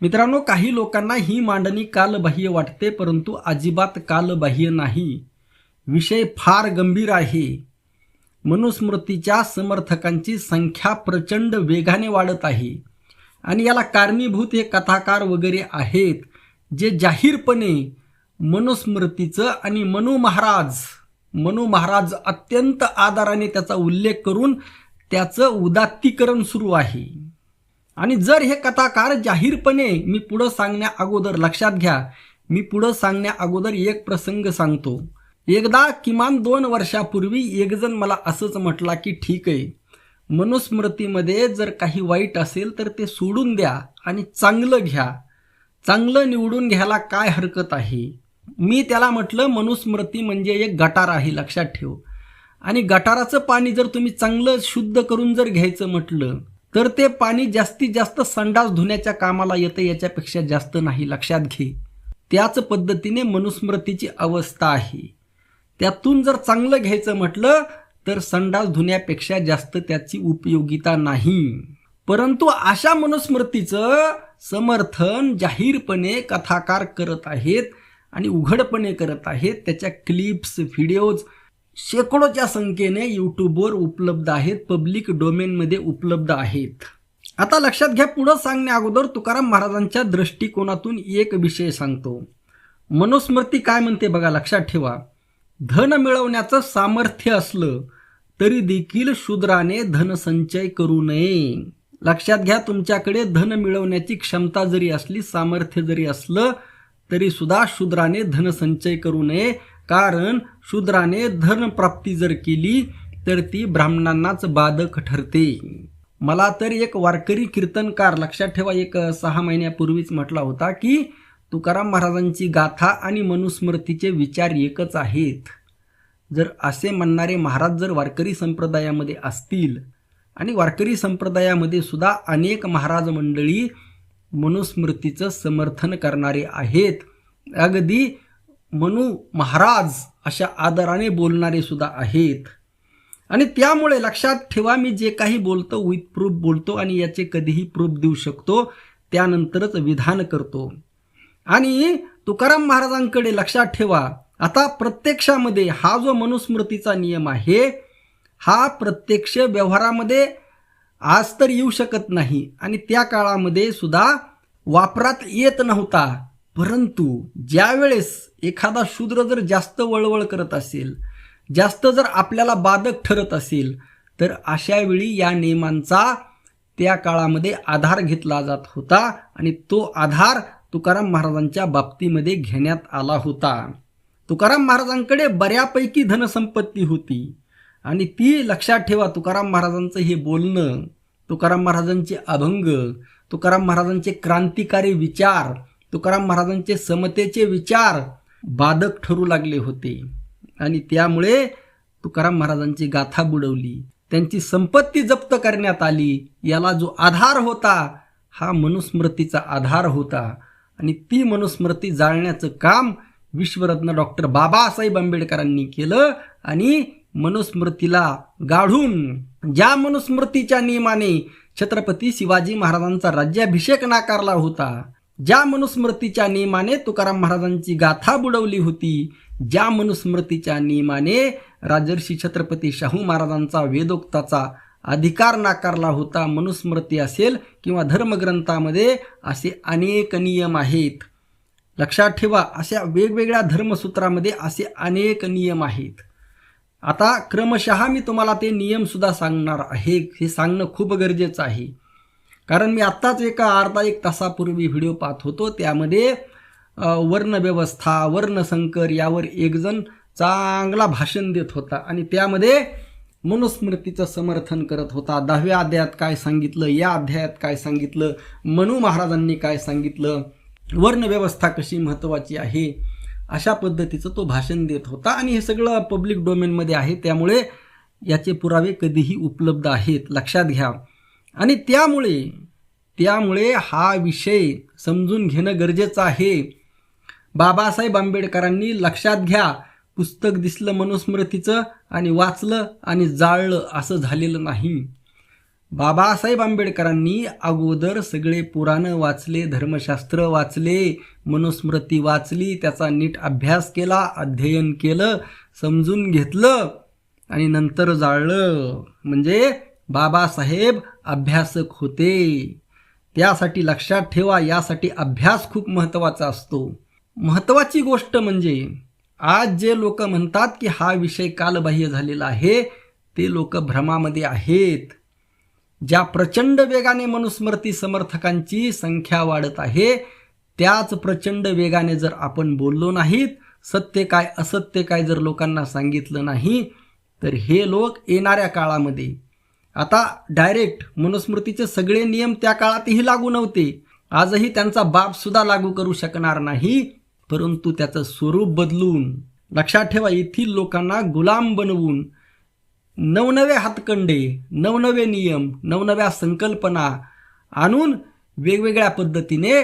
मित्रांनो काही लोकांना ही मांडणी कालबाह्य वाटते परंतु अजिबात कालबाह्य नाही. विषय फार गंभीर आहे. मनुस्मृतीच्या समर्थकांची संख्या प्रचंड वेगाने वाढत आहे. आणि याला कारणीभूत हे कथाकार वगैरे आहेत जे जाहीरपणे मनुस्मृतीचं आणि मनु महाराज मनु महाराज अत्यंत आदराने त्याचा उल्लेख करून त्याचं उदात्तीकरण सुरू आहे. आणि जर हे कथाकार जाहीरपणे मी पुढं सांगण्या अगोदर लक्षात घ्या मी पुढं सांगण्या अगोदर एक प्रसंग सांगतो. एकदा किमान दोन वर्षापूर्वी एकजण मला असंच म्हटला की ठीक आहे मनुस्मृतीमध्ये जर काही वाईट असेल तर ते सोडून द्या आणि चांगलं घ्या. चांगलं निवडून घ्यायला काय हरकत आहे? मी त्याला म्हटलं मनुस्मृती म्हणजे एक गटार आहे लक्षात ठेव. आणि गटाराचं पाणी जर तुम्ही चांगलं शुद्ध करून जर घ्यायचं म्हटलं तर ते पाणी जास्तीत जास्त संडास धुण्याच्या कामाला येतं याच्यापेक्षा जास्त नाही. लक्षात घे. त्याच पद्धतीने मनुस्मृतीची अवस्था आहे. त्यातून जर चांगलं घ्यायचं म्हटलं तर संडास धुण्यापेक्षा जास्त त्याची उपयोगिता नाही. परंतु अशा मनुस्मृतीचं समर्थन जाहीरपणे कथाकार करत आहेत आणि उघडपणे करत आहेत. त्याच्या क्लिप्स व्हिडिओज शेकडोच्या संख्येने यूट्यूबवर उपलब्ध आहेत पब्लिक डोमेनमध्ये उपलब्ध आहेत. आता लक्षात घ्या पुढं सांगण्या अगोदर तुकाराम महाराजांच्या दृष्टिकोनातून एक विषय सांगतो. मनुस्मृती काय म्हणते बघा लक्षात ठेवा. धन मिळवण्याचं सामर्थ्य असलं तरी देखील शूद्राने धनसंचय करू नये. लक्षात घ्या तुमच्याकडे धन मिळवण्याची क्षमता जरी असली सामर्थ्य जरी असलं तरी सुद्धा शूद्राने धनसंचय करू नये. कारण शूद्राने धनप्राप्ती जर केली तर ती ब्राह्मणांनाच बाधक ठरते. मला तर एक वारकरी कीर्तनकार लक्षात ठेवा एक सहा महिन्यापूर्वीच म्हटला होता की तुकाराम महाराजांची गाथा आणि मनुस्मृतीचे विचार एकच आहेत. जर असे म्हणणारे महाराज जर वारकरी संप्रदायामध्ये असतील आणि वारकरी संप्रदायामध्ये सुद्धा अनेक महाराज मंडळी मनुस्मृतीचं समर्थन करणारे आहेत अगदी मनू महाराज अशा आदराने बोलणारे सुद्धा आहेत. आणि त्यामुळे लक्षात ठेवा मी जे काही बोलतो विथ प्रूफ बोलतो आणि याचे कधीही प्रूफ देऊ शकतो त्यानंतरच विधान करतो. आणि तुकाराम महाराजांकडे लक्षात ठेवा आता प्रत्यक्षामध्ये हा जो मनुस्मृतीचा नियम आहे हा प्रत्यक्ष व्यवहारामध्ये आज तर येऊ शकत नाही आणि त्या काळामध्ये सुद्धा वापरात येत नव्हता. परंतु ज्या वेळेस एखादा शूद्र जर जास्त वळवळ करत असेल जास्त जर आपल्याला बाधक ठरत असेल तर अशा वेळी या नियमांचा त्या काळामध्ये आधार घेतला जात होता आणि तो आधार तुकाराम महाराजांच्या बाबतीमध्ये घेण्यात आला होता. तुकाराम महाराजांकडे बऱ्यापैकी धनसंपत्ती होती आणि ती लक्षात ठेवा तुकाराम महाराजांचं हे बोलणं तुकाराम महाराजांचे अभंग तुकाराम महाराजांचे क्रांतिकारी विचार तुकाराम महाराजांचे समतेचे विचार बाधक ठरू लागले होते. आणि त्यामुळे तुकाराम महाराजांची गाथा बुडवली. त्यांची संपत्ती जप्त करण्यात आली. याला जो आधार होता हा मनुस्मृतीचा आधार होता. आणि ती मनुस्मृती जाळण्याचं काम विश्वरत्न डॉक्टर बाबासाहेब आंबेडकरांनी केलं आणि मनुस्मृतीला गाढून ज्या मनुस्मृतीच्या नियमाने छत्रपती शिवाजी महाराजांचा राज्याभिषेक नाकारला होता ज्या मनुस्मृतीच्या नियमाने तुकाराम महाराजांची गाथा बुडवली होती ज्या मनुस्मृतीच्या नियमाने राजर्षी छत्रपती शाहू महाराजांचा वेदोक्ताचा अधिकार नाकारला होता मनुस्मृती असेल किंवा धर्मग्रंथामध्ये असे अनेक नियम आहेत. लक्षात ठेवा अशा वेगवेगळ्या धर्मसूत्रामध्ये असे अनेक नियम आहेत. आता क्रमशः मी तुम्हाला ते नियमसुद्धा सांगणार आहे हे सांगणं खूप गरजेचं आहे. कारण मी आत्ताच एका अर्धा एक तासापूर्वी व्हिडिओ पाहत होतो. त्यामध्ये वर्णव्यवस्था वर्णसंकर यावर एकजण चांगला भाषण देत होता आणि त्यामध्ये मनुस्मृतीचं समर्थन करत होता. दहाव्या अध्यायात काय सांगितलं? या अध्यायात काय सांगितलं? मनू महाराजांनी काय सांगितलं? वर्णव्यवस्था कशी महत्त्वाची आहे? अशा पद्धतीचं तो भाषण देत होता आणि हे सगळं पब्लिक डोमेनमध्ये आहे. त्यामुळे याचे पुरावे कधीही उपलब्ध आहेत. लक्षात घ्या. आणि त्यामुळे त्यामुळे हा विषय समजून घेणं गरजेचं आहे. बाबासाहेब आंबेडकरांनी लक्षात घ्या पुस्तक दिसलं मनुस्मृतीचं आणि वाचलं आणि जाळलं असं झालेलं नाही. बाबासाहेब आंबेडकरांनी अगोदर सगळे पुराणं वाचले धर्मशास्त्र वाचले मनुस्मृती वाचली त्याचा नीट अभ्यास केला अध्ययन केलं समजून घेतलं आणि नंतर जाळलं. म्हणजे बाबासाहेब अभ्यासक होते. त्यासाठी लक्षात ठेवा यासाठी अभ्यास खूप महत्त्वाचा असतो. महत्त्वाची गोष्ट म्हणजे आज जे लोक म्हणतात की हा विषय कालबाह्य झालेला आहे ते लोक भ्रमामध्ये आहेत. ज्या प्रचंड वेगाने मनुस्मृती समर्थकांची संख्या वाढत आहे त्याच प्रचंड वेगाने जर आपण बोललो नाहीत सत्य काय असत्य काय जर लोकांना सांगितलं नाही तर हे लोक येणाऱ्या काळामध्ये आता डायरेक्ट मनुस्मृतीचे सगळे नियम त्या काळातही लागू नव्हते. आजही त्यांचा बाप सुद्धा लागू करू शकणार नाही परंतु त्याचं स्वरूप बदलून. लक्षात ठेवा येथील लोकांना गुलाम बनवून नवनवे हातकंडे नवनवे नियम नवनव्या संकल्पना आणून वेगवेगळ्या पद्धतीने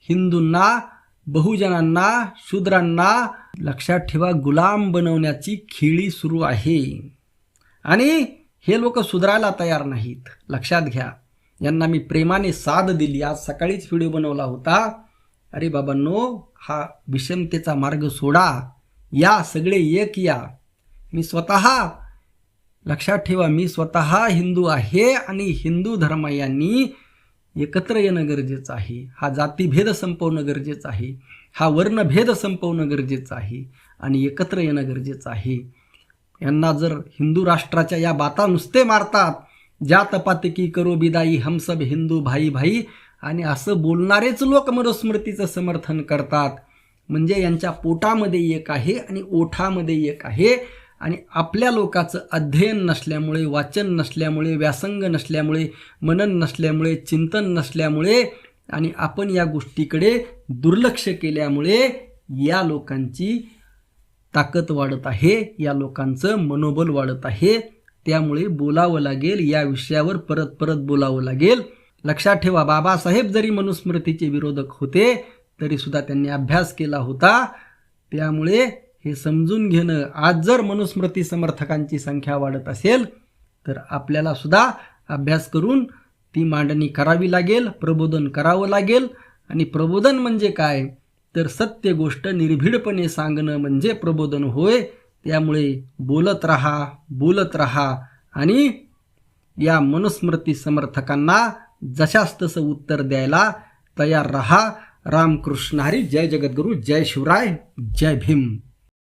हिंदूंना बहुजनांना शूद्रांना लक्षात ठेवा गुलाम बनवण्याची खेळी सुरू आहे. आणि हे लोक सुधारायला तयार नाहीत. लक्षात घ्या. यांना मी प्रेमाने साथ दिली. आज सकाळीच व्हिडिओ बनवला होता. अरे बाबांनो हा विषमतेचा मार्ग सोडा. या सगळे एक या. मी स्वतः लक्षात ठेवा मी स्वतः हिंदू आहे आणि हिंदू धर्मयांनी एकत्र येणं गरजेचं आहे. हा जातीभेद संपवणं गरजेचं आहे. हा वर्णभेद संपवणं गरजेचं आहे. आणि एकत्र येणं गरजेचं आहे. यांना जर हिंदू राष्ट्राच्या या बाता नुसते मारतात ज्या तपातकी करो बिदाई हम सब हिंदू भाई भाई आणि असं बोलणारेच लोक मनुस्मृतीचं समर्थन करतात. म्हणजे यांच्या पोटामध्ये एक आहे आणि ओठामध्ये एक आहे. आणि आपल्या लोकाचं अध्ययन नसल्यामुळे वाचन नसल्यामुळे व्यासंग नसल्यामुळे मनन नसल्यामुळे चिंतन नसल्यामुळे आणि आपण या गोष्टीकडे दुर्लक्ष केल्यामुळे या लोकांची ताकद वाढत आहे या लोकांचं मनोबल वाढत आहे. त्यामुळे बोलावं लागेल या विषयावर परत परत बोलावं लागेल. लक्षात ठेवा बाबासाहेब जरी मनुस्मृतीचे विरोधक होते तरी सुद्धा त्यांनी अभ्यास केला होता. त्यामुळे हे समजून घेणं आज जर मनुस्मृती समर्थकांची संख्या वाढत असेल तर आपल्याला सुद्धा अभ्यास करून ती मांडणी करावी लागेल प्रबोधन करावं लागेल. आणि प्रबोधन म्हणजे काय? तर सत्य गोष्ट निर्भीडपणे सांगणं म्हणजे प्रबोधन होय. त्यामुळे बोलत रहा बोलत रहा. आणि या मनुस्मृती समर्थकांना जशास तसं उत्तर द्यायला तयार रहा. रामकृष्ण हरी जय जगद्गुरु जय शिवराय जय भीम.